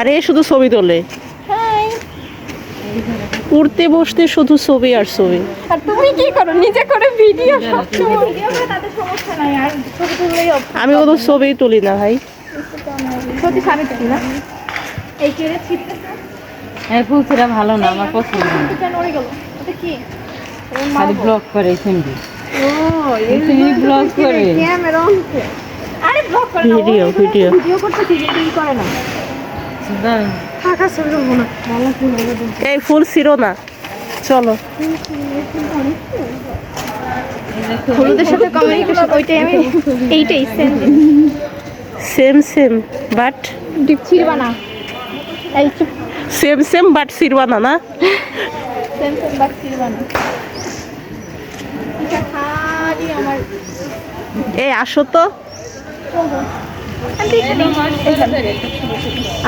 আরে শুধু ছবি তোলে। হাই উড়তে বসতে শুধু ছবি আর ছবি। আর তুমি কি করো? নিজে করে ভিডিও আমি কত ছবি তুলি না ভাই। সত্যি তুলি না। এই কেড়ে ছিটতেছে। এই ফুলসিরা ভালো না আমার পছন্দ না। এটা নড়ে গেল। এটা কি? খালি ব্লগ করে হিন্দি ও এই ব্লগ করে। ক্যামেরা আরে. ভিডিও করতে ভিডিও করে না। এই ফুল ছিল না। চলো। হলুদের সাথে কমিউনিকেশন ওইটাই আমি এইটাই সেম সেম সেম বাট ডিপ ছিড়বা না। এই চুপ। সেম সেম বাট সিরবানা না সেম সেম বাট ছিড়বা না এটা খালি আমার এই আসো তো।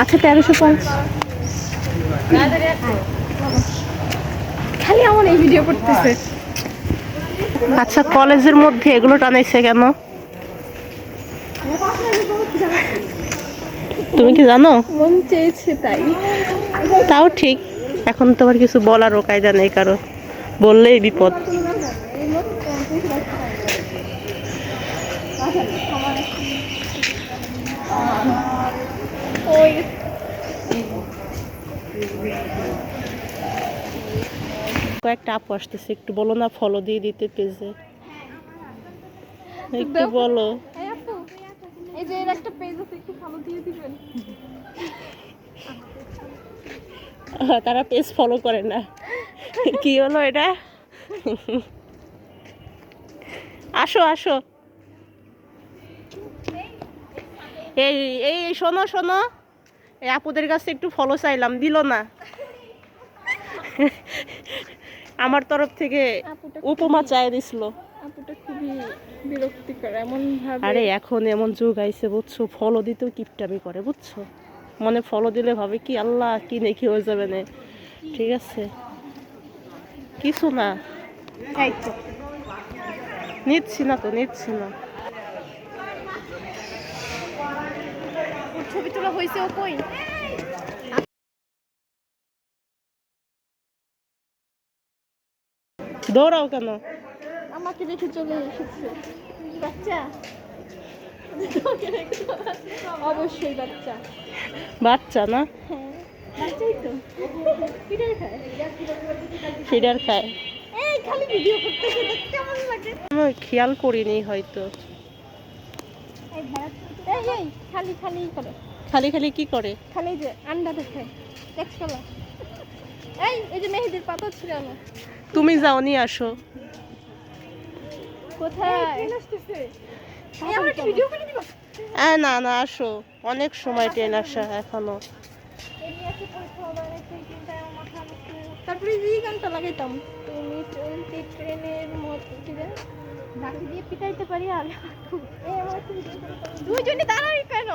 আচ্ছা তেরোশো পঞ্চাশ। খালি আমার এই ভিডিও করতেছে। আচ্ছা কলেজের মধ্যে এগুলো টানাইছে কেন? তুমি কি জানো? মন চেয়েছে তাই। তাও ঠিক। এখন তোমার কিছু বলারও কায়দা নেই কারও। বললেই বিপদ। কয়েকটা আপু আসতেছে একটু বলো না ফলো দিয়ে দিতে পেজে। একটু বলো। এই যে এর একটা পেজ আছে একটু ফলো দিয়ে দিবেন। তারা পেজ ফলো করে না। কি হলো এটা? আসো আসো। এই এই শোনো শোনো। এই আপুদের কাছে একটু ফলো চাইলাম দিল না। আমার তরফ থেকে উপমা চাই দিছিল। আপুটা খুবই বিরক্তিকর এমন ভাবে আরে এখন এমন যুগ আইছে বুঝছ? ফলো দিতেও কিপটামি করে বুঝছ? মনে ফলো দিলে ভাবে কি আল্লাহ কি নেকি হয়ে যাবে না? ঠিক আছে? কিছু না। নিচ্ছি না তো নিচ্ছি না। ছবি তোলা হয়েছে ও কই? দৌড়াও কেন? আমাকে রেখে চলে এসেছে। বাচ্চা? অবশ্যই বাচ্চা। বাচ্চা না? হ্যাঁ বাচ্চাই তো। ফিডার খায়। আমি খেয়াল করিনি হয়তো। খালি খালি করে। খালি খালি কি করে? খালি যে আন্ডা কলা এই এই যে মেহেদির পাতা ছিল তুমি যাও নিয়ে আসো। কোথায় হ্যাঁ না না আসো অনেক সময় ট্রেন আসা এখনও তারপরে এই গানটা লাগাইতাম তুমি চলতে ট্রেনের মতো লাঠি দিয়ে পিটাইতে পারি আর কেন